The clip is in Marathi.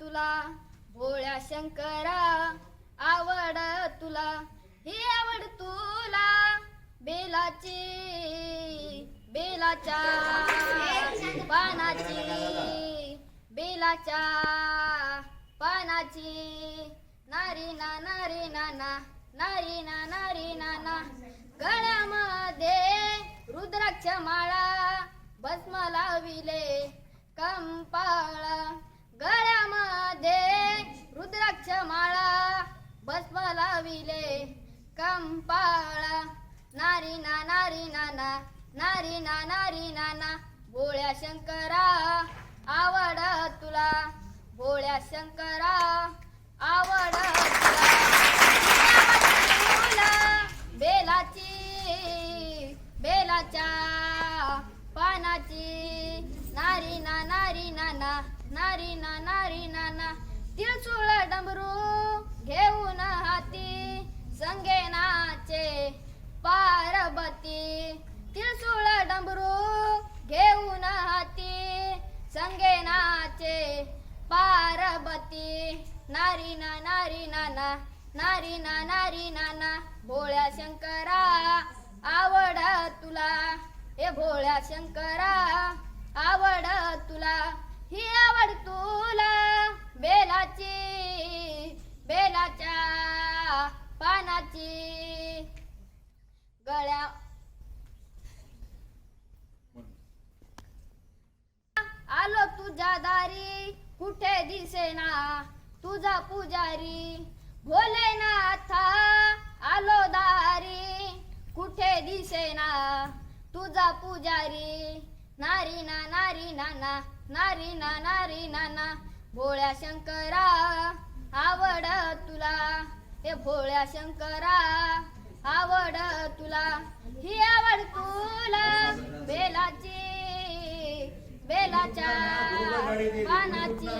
तुला भोळ्या शंकरा आवड तुला ही आवड तुला बेलाची बेलाच्या पानाची बेलाच्या पानाची. नारी ना नारी नाना नारी ना नारी नाना गळ्यामध्ये रुद्राक्ष माळा भस्म लाविले कंपाळ. कंपाळा. नारी ना नारी नाना नारी ना नारी नाना भोळ्या शंकरा आवड तुला. भोळ्या शंकरा आवड तुला. बेलाची बेलाच्या पानाची. नारी ना नारी नाना नारी ना नारी नाना तिळसुळ डमरू घेऊन ना संगे नाचे पार्वती. तिळसुळ डमरू घेऊन हाती. संगे नाचे पार्वती. नारी ना नारी नाना नारी ना नारी नाना भोळ्या शंकरा आवड तुला. हे भोळ्या शंकरा आवड तुला. ही आवड तुला. पानाची गळ्या. आलो तुझ्या दारी. कुठे दिसेना तुझा पुजारी? भोलेनाथा आलो दारी. कुठे दिसेना तुझा पुजारी? नारी ना नारी नाना नारी ना नारी नाना भोळ्या शंकरा आवड तुला. हे भोळ्या शंकरा आवड तुला. ही आवड तुला. बेलाची बेलाच्या पानाची.